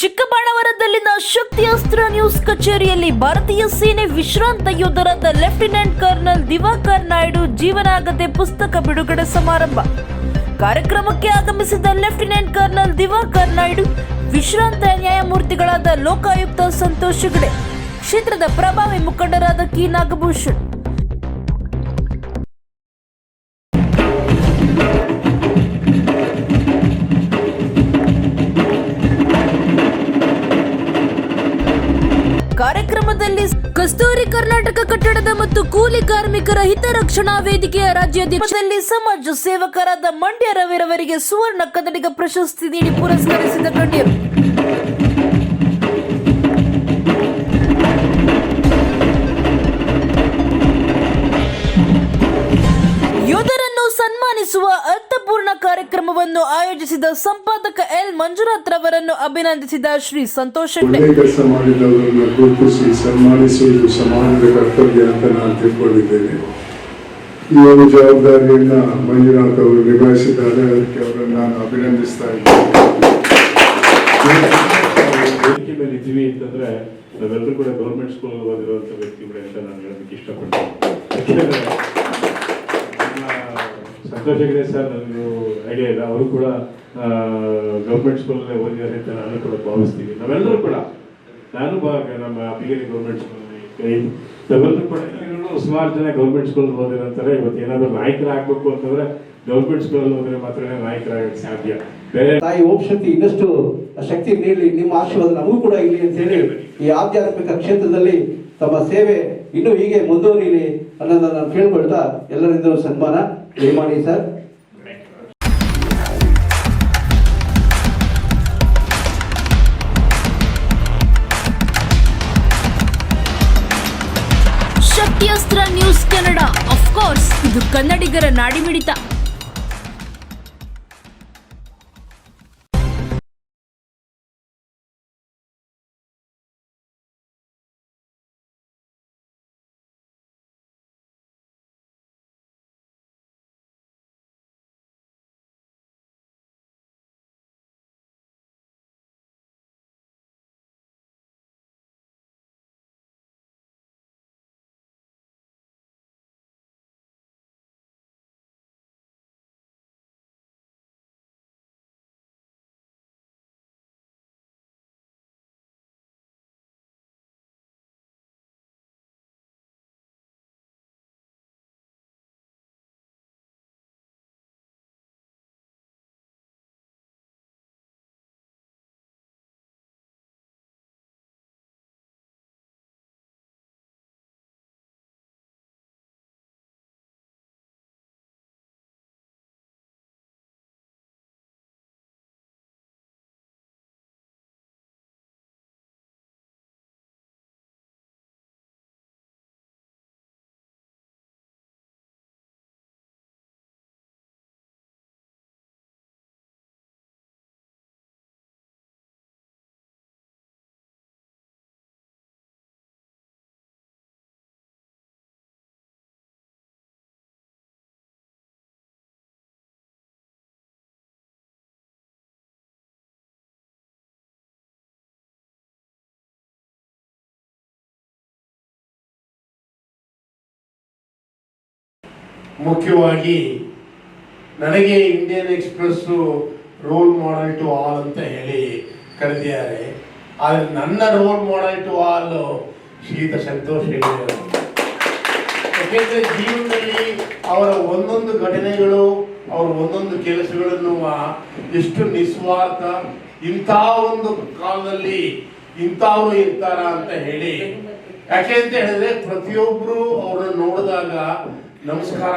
ಚಿಕ್ಕಬಳ್ಳಾಪುರದಲ್ಲಿನ ಶಕ್ತಿ ಅಸ್ತ್ರ ನ್ಯೂಸ್ ಕಚೇರಿಯಲ್ಲಿ ಭಾರತೀಯ ಸೇನೆ ವಿಶ್ರಾಂತ ಯೋಧರಾದ ಲೆಫ್ಟಿನೆಂಟ್ ಕರ್ನಲ್ ದಿವಾಕರ್ ನಾಯ್ಡು ಜೀವನಾಗತೆ ಪುಸ್ತಕ ಬಿಡುಗಡೆ ಸಮಾರಂಭ. ಕಾರ್ಯಕ್ರಮಕ್ಕೆ ಆಗಮಿಸಿದ ಲೆಫ್ಟಿನೆಂಟ್ ಕರ್ನಲ್ ದಿವಾಕರ್ ನಾಯ್ಡು, ವಿಶ್ರಾಂತ ನ್ಯಾಯಮೂರ್ತಿಗಳಾದ ಲೋಕಾಯುಕ್ತ ಸಂತೋಷ್ ಹೆಗಡೆ, ಕ್ಷೇತ್ರದ ಪ್ರಭಾವಿ ಮುಖಂಡರಾದ ಕಿ ನಾಗಭೂಷಣ್. ಕಸ್ತೂರಿ ಕರ್ನಾಟಕ ಕಟ್ಟಡದ ಮತ್ತು ಕೂಲಿ ಕಾರ್ಮಿಕರ ಹಿತರಕ್ಷಣಾ ವೇದಿಕೆಯ ರಾಜ್ಯಾಧ್ಯಕ್ಷದಲ್ಲಿ ಸಮಾಜ ಸೇವಕರಾದ ಮಂಡ್ಯ ರವಿರವರಿಗೆ ಸುವರ್ಣ ಕನ್ನಡಿಗ ಪ್ರಶಸ್ತಿ ನೀಡಿ ಪುರಸ್ಕರಿಸಿದ ಗಣ್ಯರು. ಸನ್ಮಾನಿಸುವ ಅರ್ಥಪೂರ್ಣ ಕಾರ್ಯಕ್ರಮವನ್ನು ಆಯೋಜಿಸಿದ ಸಂಪಾದಕ ಎಲ್ ಮಂಜುನಾಥ್ ರವರನ್ನು ಅಭಿನಂದಿಸಿದ ಶ್ರೀ ಸಂತೋಷ್ ಹೆಗ್ಡೆ. ಕೆಲಸ ಮಾಡಿದವರನ್ನು ಗುರುತಿಸಿ ಸನ್ಮಾನಿಸುವುದು ಸಮಾಜದ ಕರ್ತವ್ಯ ಅಂತ ನಾನು ತಿಳ್ಕೊಂಡಿದ್ದೇನೆ. ಈ ಒಂದು ಜವಾಬ್ದಾರಿಯನ್ನ ಮಂಜುನಾಥ್ ಅವರು ನಿಭಾಯಿಸಿದ್ದಾರೆ ಅದಕ್ಕೆ ಅವರನ್ನು ನಾನು ಅಭಿನಂದಿಸ್ತಾ ಇದ್ದೇನೆ. ಇದ್ದೀವಿ ಅಂತಂದ್ರೆ ನಾವೆಲ್ಲರೂ ಕೂಡ ಗೌರ್ಮೆಂಟ್ ಸ್ಕೂಲ್ ಓದಿರುವಂತ ವ್ಯಕ್ತಿಗಳೇ ಅಂತ ನಾನು ಹೇಳೋದಕ್ಕೆ ಇಷ್ಟಪಡ್ತೀನಿ. ಸಂತೋಷ್ ಹೆಗ್ಡೆ ಸರ್ ನನಗೂ ಐಡಿಯಾ ಇಲ್ಲ. ಅವರು ಕೂಡ ಗೌರ್ಮೆಂಟ್ ಸ್ಕೂಲಲ್ಲೇ ಓದಿದ್ದಾರೆ ಅಂತ ನಾನು ಕೂಡ ಭಾವಿಸ್ತೀನಿ. ನಾವೆಲ್ಲರೂ ಕೂಡ, ನಾನು ನಮ್ಮ ಅಪ್ಪಿಗೆ ಗೌರ್ಮೆಂಟ್ ಸ್ಕೂಲಲ್ಲಿ ನಾವೆಲ್ಲರೂ ಕೂಡ ಸುಮಾರು ಜನ ಗೌರ್ಮೆಂಟ್ ಸ್ಕೂಲ್ ಓದಿರಂತಾರೆ ಇವತ್ತು ಏನಾದರೂ ನಾಯಕರಾಗಬೇಕು ಅಂತಂದ್ರೆ ಗೌರ್ಮೆಂಟ್ ಸ್ಕೂಲ್ ಹೋದ್ರೆ ಮಾತ್ರ ನಾಯಕರಾಗಕ್ಕೆ ಸಾಧ್ಯ. ಬೇರೆ ತಾಯಿ ಓಂ ಶಕ್ತಿ ಇನ್ನಷ್ಟು ಶಕ್ತಿ ನೀಡಲಿ. ನಿಮ್ಮ ಆಶೀರ್ವಾದ ನಮಗೂ ಕೂಡ ಇಲ್ಲಿ ಅಂತ ಹೇಳಿ ಈ ಆಧ್ಯಾತ್ಮಿಕ ಕ್ಷೇತ್ರದಲ್ಲಿ ತಮ್ಮ ಸೇವೆ ಇನ್ನೂ ಹೀಗೆ ಮುಂದುವರಿಯಲಿ ಅನ್ನೋದನ್ನ ನಾನು ಕೇಳ್ಕೊಳ್ತಾ ಎಲ್ಲರಿಗೂ ಸನ್ಮಾನ. ದಯಮಾಡಿ ಸರ್. ಶಕ್ತಿಯಸ್ತ್ರ ನ್ಯೂಸ್ ಕನ್ನಡ. ಕೋರ್ಸ್ ಇದು ಕನ್ನಡಿಗರ ನಾಡಿಮಿಡಿತ. ಮುಖ್ಯವಾಗಿ ನನಗೆ Indian Express role model to all ಅಂತ ಹೇಳಿ ಕರೆದಿದ್ದಾರೆ. ಆದರೆ ನನ್ನ ರೋಲ್ ಮಾಡಲ್ ಟು ಆಲ್ ಶೀತ ಸಂತೋಷ್ ಹೇಳಿದ್ದಾರೆ ಯಾಕೆಂದ್ರೆ ಜೀವನದಲ್ಲಿ ಅವರ ಒಂದೊಂದು ಘಟನೆಗಳು, ಅವರ ಒಂದೊಂದು ಕೆಲಸಗಳನ್ನು ಎಷ್ಟು ನಿಸ್ವಾರ್ಥ, ಇಂಥ ಒಂದು ಕಾಲದಲ್ಲಿ ಇಂಥವ್ರು ಇರ್ತಾರ ಅಂತ ಹೇಳಿ. ಯಾಕೆ ಅಂತ ಹೇಳಿದ್ರೆ ಪ್ರತಿಯೊಬ್ಬರು ಅವರನ್ನು ನೋಡಿದಾಗ ನಮಸ್ಕಾರ